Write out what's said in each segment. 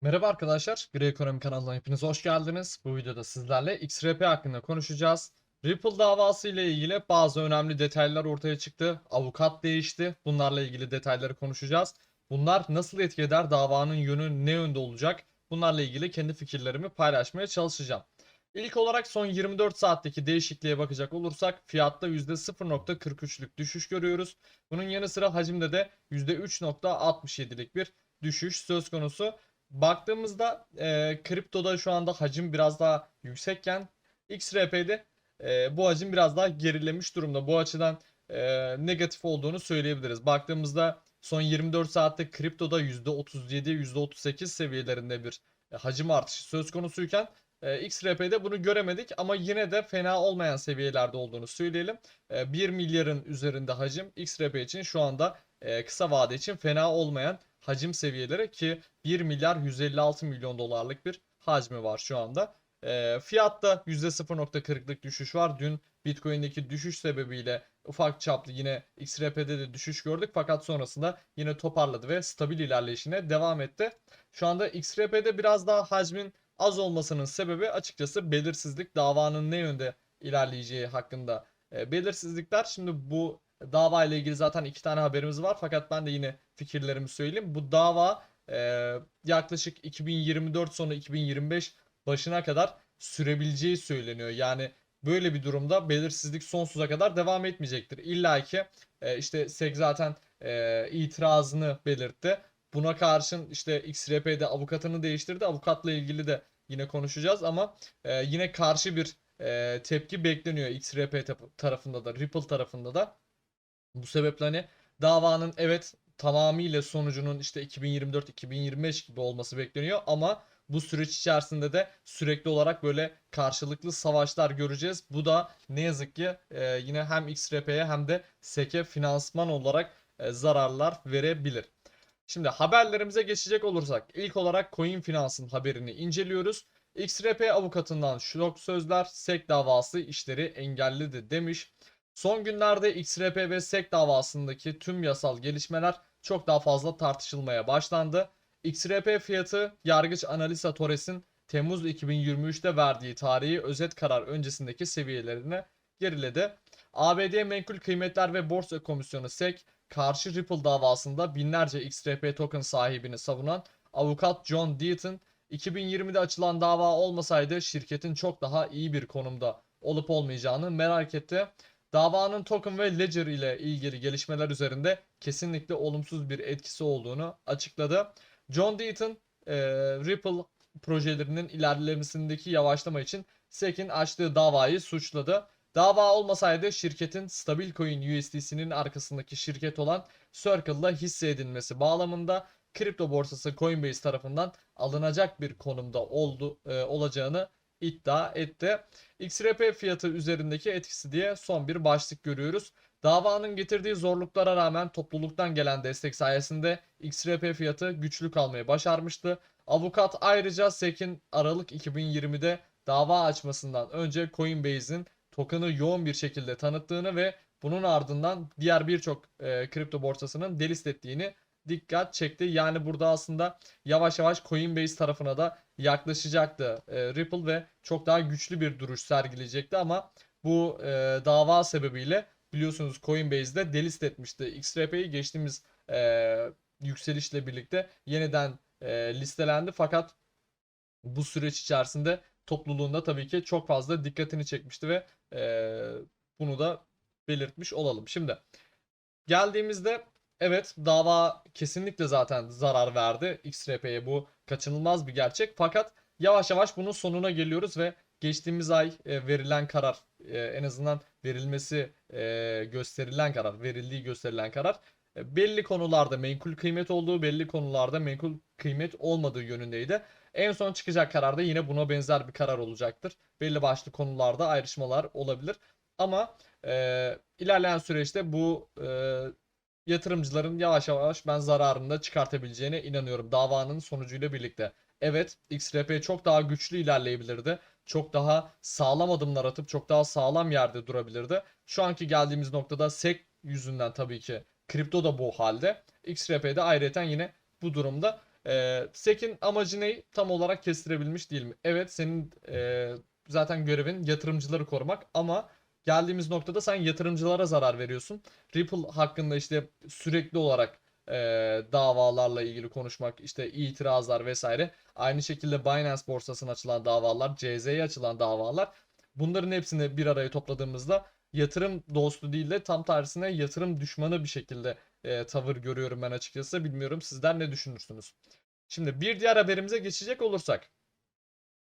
Merhaba arkadaşlar, Gri Ekonomi kanalına hepiniz hoş geldiniz. Bu videoda sizlerle XRP hakkında konuşacağız. Ripple davası ile ilgili bazı önemli detaylar ortaya çıktı. Avukat değişti. Bunlarla ilgili detayları konuşacağız. Bunlar nasıl etki eder? Davanın yönü ne yönde olacak? Bunlarla ilgili kendi fikirlerimi paylaşmaya çalışacağım. İlk olarak son 24 saatteki değişikliğe bakacak olursak fiyatta %0.43'lük düşüş görüyoruz. Bunun yanı sıra hacimde de %3.67'lik bir düşüş söz konusu. Baktığımızda e, kriptoda şu anda hacim biraz daha yüksekken XRP'de e, bu hacim biraz daha gerilemiş durumda. Bu açıdan e, negatif olduğunu söyleyebiliriz. Baktığımızda son 24 saatte kriptoda %37, %38 seviyelerinde bir e, hacim artışı söz konusuyken e, XRP'de bunu göremedik ama yine de fena olmayan seviyelerde olduğunu söyleyelim. E, 1 milyarın üzerinde hacim XRP için şu anda e, kısa vade için fena olmayan hacim seviyeleri ki 1 milyar 156 milyon dolarlık bir hacmi var şu anda. E, fiyatta %0.40'lık düşüş var. Dün Bitcoin'deki düşüş sebebiyle ufak çaplı yine XRP'de de düşüş gördük fakat sonrasında yine toparladı ve stabil ilerleyişine devam etti. Şu anda XRP'de biraz daha hacmin az olmasının sebebi açıkçası belirsizlik davanın ne yönde ilerleyeceği hakkında e, belirsizlikler. Şimdi bu dava ile ilgili zaten iki tane haberimiz var fakat ben de yine fikirlerimi söyleyeyim. Bu dava e, yaklaşık 2024 sonu 2025 başına kadar sürebileceği söyleniyor. Yani böyle bir durumda belirsizlik sonsuza kadar devam etmeyecektir. İlla ki e, işte SEC zaten e, itirazını belirtti. Buna karşın işte XRP'de avukatını değiştirdi. Avukatla ilgili de yine konuşacağız ama e, yine karşı bir e, tepki bekleniyor XRP tarafında da Ripple tarafında da. Bu sebeple hani davanın evet tamamıyla sonucunun işte 2024-2025 gibi olması bekleniyor ama bu süreç içerisinde de sürekli olarak böyle karşılıklı savaşlar göreceğiz. Bu da ne yazık ki e, yine hem XRP'ye hem de SEC'e finansman olarak e, zararlar verebilir. Şimdi haberlerimize geçecek olursak ilk olarak Coin Finans'ın haberini inceliyoruz. XRP avukatından şok sözler SEC davası işleri engelledi demiş. Son günlerde XRP ve SEC davasındaki tüm yasal gelişmeler çok daha fazla tartışılmaya başlandı. XRP fiyatı Yargıç Analisa Torres'in Temmuz 2023'te verdiği tarihi özet karar öncesindeki seviyelerine geriledi. ABD Menkul Kıymetler ve Borsa Komisyonu SEC karşı Ripple davasında binlerce XRP token sahibini savunan avukat John Deaton 2020'de açılan dava olmasaydı şirketin çok daha iyi bir konumda olup olmayacağını merak etti. Davanın token ve ledger ile ilgili gelişmeler üzerinde kesinlikle olumsuz bir etkisi olduğunu açıkladı. John Deaton e, Ripple projelerinin ilerlemesindeki yavaşlama için SEC'in açtığı davayı suçladı. Dava olmasaydı şirketin stabil coin USDC'nin arkasındaki şirket olan Circle'la hisse edilmesi bağlamında kripto borsası Coinbase tarafından alınacak bir konumda oldu e, olacağını iddia etti. XRP fiyatı üzerindeki etkisi diye son bir başlık görüyoruz. Davanın getirdiği zorluklara rağmen topluluktan gelen destek sayesinde XRP fiyatı güçlü kalmayı başarmıştı. Avukat ayrıca SEC'in Aralık 2020'de dava açmasından önce Coinbase'in token'ı yoğun bir şekilde tanıttığını ve bunun ardından diğer birçok e, kripto borsasının delist ettiğini dikkat çekti. Yani burada aslında yavaş yavaş Coinbase tarafına da yaklaşacaktı e, Ripple ve çok daha güçlü bir duruş sergileyecekti ama bu e, dava sebebiyle biliyorsunuz Coinbase'de delist etmişti. XRP'yi geçtiğimiz e, yükselişle birlikte yeniden e, listelendi fakat bu süreç içerisinde topluluğunda tabii ki çok fazla dikkatini çekmişti ve e, bunu da belirtmiş olalım. Şimdi geldiğimizde evet dava kesinlikle zaten zarar verdi XRP'ye bu kaçınılmaz bir gerçek fakat yavaş yavaş bunun sonuna geliyoruz ve geçtiğimiz ay e, verilen karar e, en azından verilmesi e, gösterilen karar verildiği gösterilen karar belli konularda menkul kıymet olduğu belli konularda menkul kıymet olmadığı yönündeydi. En son çıkacak kararda yine buna benzer bir karar olacaktır. Belli başlı konularda ayrışmalar olabilir. Ama e, ilerleyen süreçte bu e, yatırımcıların yavaş yavaş ben zararını da çıkartabileceğine inanıyorum davanın sonucuyla birlikte. Evet XRP çok daha güçlü ilerleyebilirdi. Çok daha sağlam adımlar atıp çok daha sağlam yerde durabilirdi. Şu anki geldiğimiz noktada SEC yüzünden tabii ki kripto da bu halde. XRP'de ayrıca yine bu durumda. Ee, SEC'in amacı ne? Tam olarak kestirebilmiş değil mi? Evet senin e, zaten görevin yatırımcıları korumak ama geldiğimiz noktada sen yatırımcılara zarar veriyorsun. Ripple hakkında işte sürekli olarak e, davalarla ilgili konuşmak, işte itirazlar vesaire. Aynı şekilde Binance borsasına açılan davalar, CZ'ye açılan davalar. Bunların hepsini bir araya topladığımızda yatırım dostu değil de tam tersine yatırım düşmanı bir şekilde e, tavır görüyorum ben açıkçası. Bilmiyorum sizler ne düşünürsünüz? Şimdi bir diğer haberimize geçecek olursak.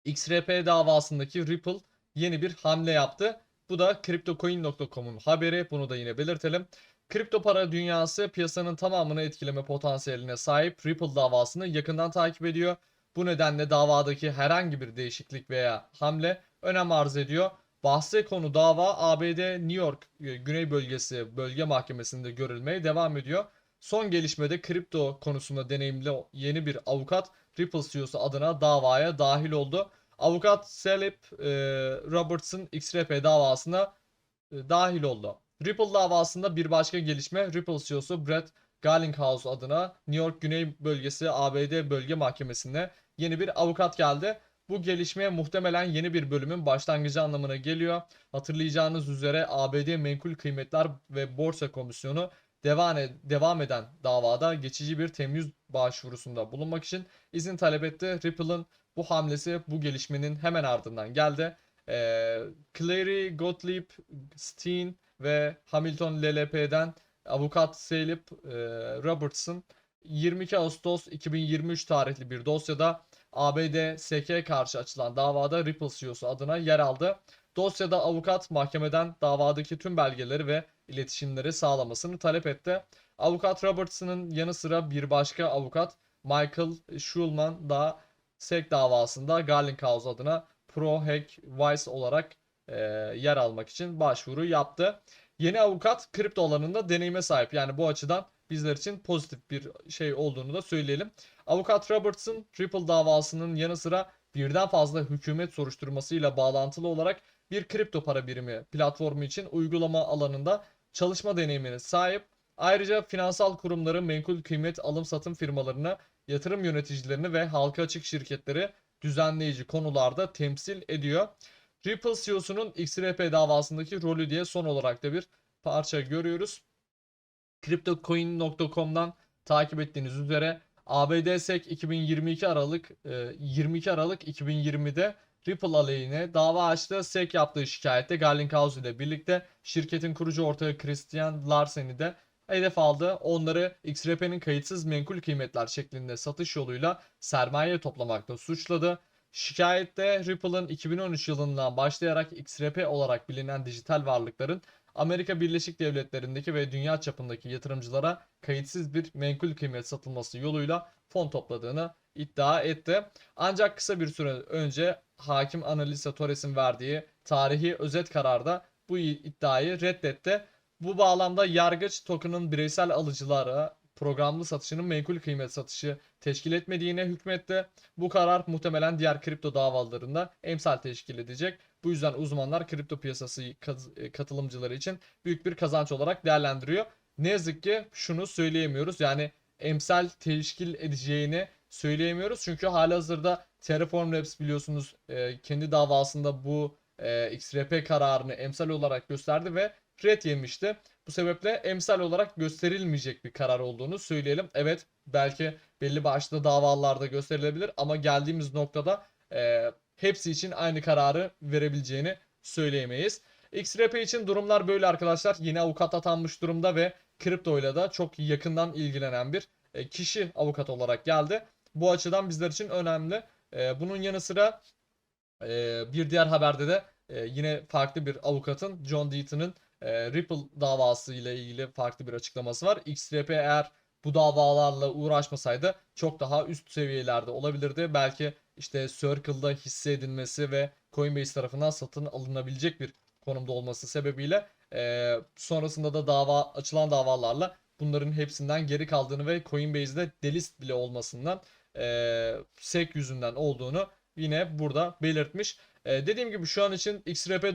XRP davasındaki Ripple yeni bir hamle yaptı. Bu da CryptoCoin.com'un haberi. Bunu da yine belirtelim. Kripto para dünyası piyasanın tamamını etkileme potansiyeline sahip Ripple davasını yakından takip ediyor. Bu nedenle davadaki herhangi bir değişiklik veya hamle önem arz ediyor. Bahse konu dava ABD New York e, Güney Bölgesi Bölge Mahkemesi'nde görülmeye devam ediyor. Son gelişmede kripto konusunda deneyimli yeni bir avukat Ripple CEO'su adına davaya dahil oldu. Avukat Salip e, Robertson XRP davasına e, dahil oldu. Ripple davasında bir başka gelişme Ripple CEO'su Brett Garlinghouse adına New York Güney Bölgesi ABD Bölge Mahkemesi'ne yeni bir avukat geldi. Bu gelişmeye muhtemelen yeni bir bölümün başlangıcı anlamına geliyor. Hatırlayacağınız üzere ABD Menkul Kıymetler ve Borsa Komisyonu devam, devam eden davada geçici bir temyiz başvurusunda bulunmak için izin talep etti. Ripple'ın bu hamlesi bu gelişmenin hemen ardından geldi. Ee, Clary Gottlieb Steen ve Hamilton LLP'den avukat Salip e, Robertson 22 Ağustos 2023 tarihli bir dosyada ABD SK karşı açılan davada Ripple CEO'su adına yer aldı. Dosyada avukat mahkemeden davadaki tüm belgeleri ve iletişimleri sağlamasını talep etti. Avukat Robertson'ın yanı sıra bir başka avukat Michael Schulman da SEC davasında Garlinghouse adına Pro Hack Vice olarak e, yer almak için başvuru yaptı. Yeni avukat kripto alanında deneyime sahip. Yani bu açıdan bizler için pozitif bir şey olduğunu da söyleyelim. Avukat Robertson, Ripple davasının yanı sıra birden fazla hükümet soruşturmasıyla bağlantılı olarak bir kripto para birimi platformu için uygulama alanında çalışma deneyimine sahip. Ayrıca finansal kurumları, menkul kıymet alım satım firmalarına, yatırım yöneticilerini ve halka açık şirketleri düzenleyici konularda temsil ediyor. Ripple CEO'sunun XRP davasındaki rolü diye son olarak da bir parça görüyoruz. CryptoCoin.com'dan takip ettiğiniz üzere ABD SEC 2022 Aralık e, 22 Aralık 2020'de Ripple aleyhine dava açtı. SEC yaptığı şikayette Garlinghouse ile birlikte şirketin kurucu ortağı Christian Larsen'i de hedef aldı. Onları XRP'nin kayıtsız menkul kıymetler şeklinde satış yoluyla sermaye toplamakta suçladı. Şikayette Ripple'ın 2013 yılından başlayarak XRP olarak bilinen dijital varlıkların Amerika Birleşik Devletleri'ndeki ve dünya çapındaki yatırımcılara kayıtsız bir menkul kıymet satılması yoluyla fon topladığını iddia etti. Ancak kısa bir süre önce hakim Annalisa Torres'in verdiği tarihi özet kararda bu iddiayı reddetti. Bu bağlamda yargıç token'ın bireysel alıcılara programlı satışının menkul kıymet satışı teşkil etmediğine hükmetti. Bu karar muhtemelen diğer kripto davalarında emsal teşkil edecek. Bu yüzden uzmanlar kripto piyasası kaz- katılımcıları için büyük bir kazanç olarak değerlendiriyor. Ne yazık ki şunu söyleyemiyoruz. Yani emsal teşkil edeceğini söyleyemiyoruz. Çünkü halihazırda Terraform Labs biliyorsunuz e, kendi davasında bu e, XRP kararını emsal olarak gösterdi ve red yemişti. Bu sebeple emsal olarak gösterilmeyecek bir karar olduğunu söyleyelim. Evet belki belli başlı davalarda gösterilebilir ama geldiğimiz noktada e, hepsi için aynı kararı verebileceğini söyleyemeyiz. XRP için durumlar böyle arkadaşlar. Yeni avukat atanmış durumda ve kripto ile de çok yakından ilgilenen bir e, kişi avukat olarak geldi. Bu açıdan bizler için önemli. E, bunun yanı sıra e, bir diğer haberde de yine farklı bir avukatın John Deaton'ın Ripple davası ile ilgili farklı bir açıklaması var. XRP eğer bu davalarla uğraşmasaydı çok daha üst seviyelerde olabilirdi. Belki işte Circle'da hisse edilmesi ve Coinbase tarafından satın alınabilecek bir konumda olması sebebiyle e, sonrasında da dava açılan davalarla bunların hepsinden geri kaldığını ve Coinbase'de delist bile olmasından e, SEC yüzünden olduğunu yine burada belirtmiş. E, dediğim gibi şu an için XRP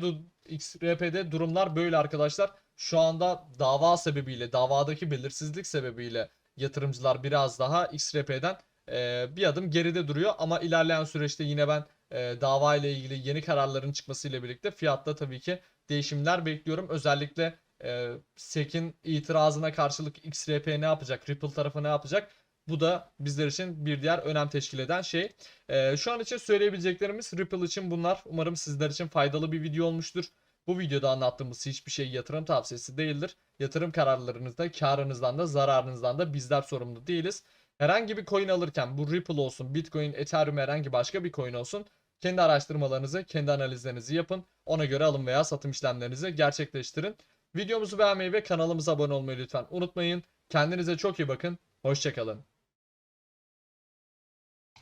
XRP'de durumlar böyle arkadaşlar. Şu anda dava sebebiyle, davadaki belirsizlik sebebiyle yatırımcılar biraz daha XRP'den e, bir adım geride duruyor ama ilerleyen süreçte yine ben e, dava ile ilgili yeni kararların çıkmasıyla birlikte fiyatta tabii ki değişimler bekliyorum. Özellikle e, SEC'in itirazına karşılık XRP ne yapacak, Ripple tarafı ne yapacak? Bu da bizler için bir diğer önem teşkil eden şey. E, şu an için söyleyebileceklerimiz Ripple için bunlar. Umarım sizler için faydalı bir video olmuştur. Bu videoda anlattığımız hiçbir şey yatırım tavsiyesi değildir. Yatırım kararlarınızda, karınızdan da, zararınızdan da bizler sorumlu değiliz. Herhangi bir coin alırken bu Ripple olsun, Bitcoin, Ethereum herhangi başka bir coin olsun kendi araştırmalarınızı, kendi analizlerinizi yapın. Ona göre alım veya satım işlemlerinizi gerçekleştirin. Videomuzu beğenmeyi ve kanalımıza abone olmayı lütfen unutmayın. Kendinize çok iyi bakın. Hoşçakalın.